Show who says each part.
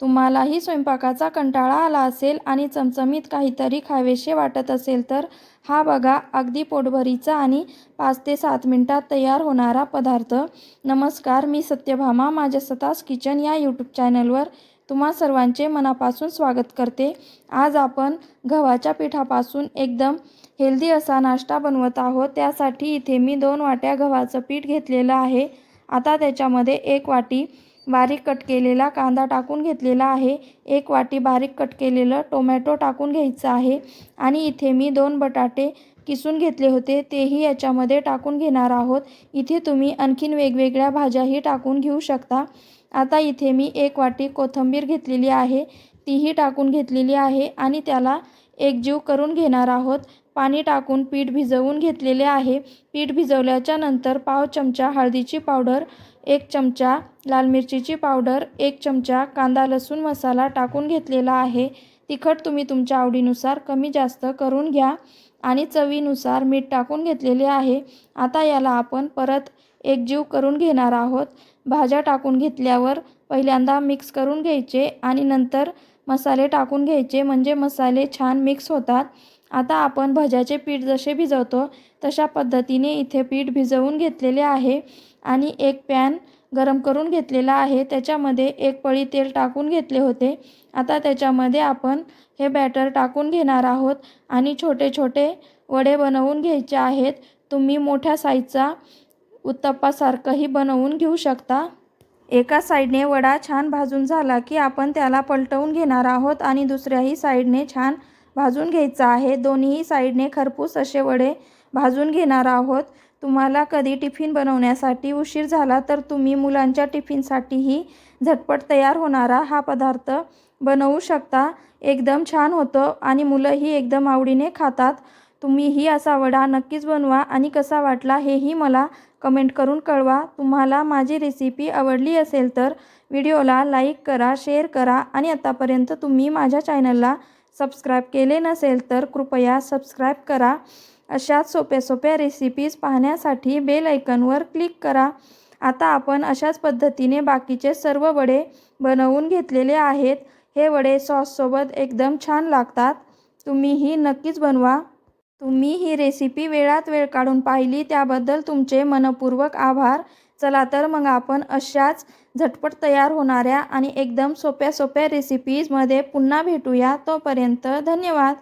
Speaker 1: तुम्हालाही स्वयंपाकाचा कंटाळा आला असेल आणि चमचमीत काहीतरी खावेसे वाटत असेल तर हा बघा अगदी पोटभरीचा आणि पाच ते सात मिनटात तयार होणारा पदार्थ. नमस्कार मी सत्यभामा माझ्या स्वतःच किचन या यूट्यूब चॅनलवर तुम्हा सर्वांचे मनापासून स्वागत करते. आज आपण गव्हाच्या पिठापासून एकदम हेल्दी असा नाश्ता बनवत आहोत. त्यासाठी इथे मी दोन वाट्या गव्हाचं पीठ घेतलेलं आहे. आता त्याच्यामध्ये एक वाटी बारीक कट केलेला कांदा टाकून घेतलेला आहे. एक वाटी बारीक कट केलेलं टोमॅटो टाकून घ्यायचं आहे. आणि इथे मी दोन बटाटे किसून घेतले होते. तेही याच्यामध्ये टाकून घेणार आहोत. इथे तुम्ही आणखीन वेगवेगळ्या भाज्याही टाकून घेऊ शकता. आता इथे मी एक वाटी कोथिंबीर घेतलेली आहे. तीही टाकून घेतलेली आहे आणि त्याला एकजीव करून घेणार आहोत. पाणी टाकून पीठ भिजवून घेतलेले आहे. पीठ भिजवल्याच्या नंतर पाव चमचा हळदीची पावडर एक चमचा लाल मिरचीची पावडर एक चमचा कांदा लसूण मसाला टाकून घेतलेला आहे. तिखट तुम्ही तुमच्या आवडीनुसार कमी जास्त करून घ्या आणि चवीनुसार मीठ टाकून घेतलेले आहे. आता याला आपण परत एकजीव करून घेणार आहोत. भाज्या टाकून घेतल्यावर पहिल्यांदा मिक्स करून घ्यायचे आणि नंतर मसाले टाकून घ्यायचे. म्हणजे मसाले छान मिक्स होतात. आता आपण भज्याचे पीठ जसे भिजवतो तशा पद्धतीने इथे पीठ भिजवून घेतलेले आहे आणि एक पॅन गरम करून घेतलेला आहे. त्याच्यामध्ये एक पळी तेल टाकून घेतले होते. आता त्याच्यामध्ये आपण हे बॅटर टाकून घेणार आहोत आणि छोटे छोटे वडे बनवून घ्यायचे आहेत. तुम्ही मोठ्या साईजचा उत्तप्पासारखंही बनवून घेऊ शकता. एका साईडने वडा छान भाजून झाला की आपण त्याला पलटवून घेणार आहोत आणि दुसऱ्याही साईडने छान भाजून घ्यायचं आहे. दोन्हीही साईडने खरपूस असे वडे भाजून घेणार आहोत. तुम्हाला कधी टिफिन बनवण्यासाठी उशीर झाला तर तुम्ही मुलांच्या टिफिनसाठीही झटपट तयार होणारा हा पदार्थ बनवू शकता. एकदम छान होतं आणि मुलंही एकदम आवडीने खातात. तुम्हीही असा वडा नक्कीच बनवा आणि कसा वाटला हेही मला कमेंट करून कळवा. तुम्हाला माझी रेसिपी आवडली असेल तर व्हिडिओला लाईक करा शेअर करा आणि आतापर्यंत तुम्ही माझ्या चॅनलला सबस्क्राईब केले नसेल तर कृपया सबस्क्राईब करा. अशाच सोप्या सोप्या रेसिपीज पाहण्यासाठी बेल ऐकनवर क्लिक करा. आता आपण अशाच पद्धतीने बाकीचे सर्व वडे बनवून घेतलेले आहेत. हे वडे सॉससोबत एकदम छान लागतात. तुम्हीही नक्कीच बनवा. तुम्ही ही रेसिपी वेळात वेळ काढून पाहिली त्याबद्दल तुमचे मनपूर्वक आभार. चला तर मग आपण अशाच झटपट तयार होणाऱ्या आणि एकदम सोप्या सोप्या रेसिपीजमध्ये पुन्हा भेटूया. तोपर्यंत धन्यवाद.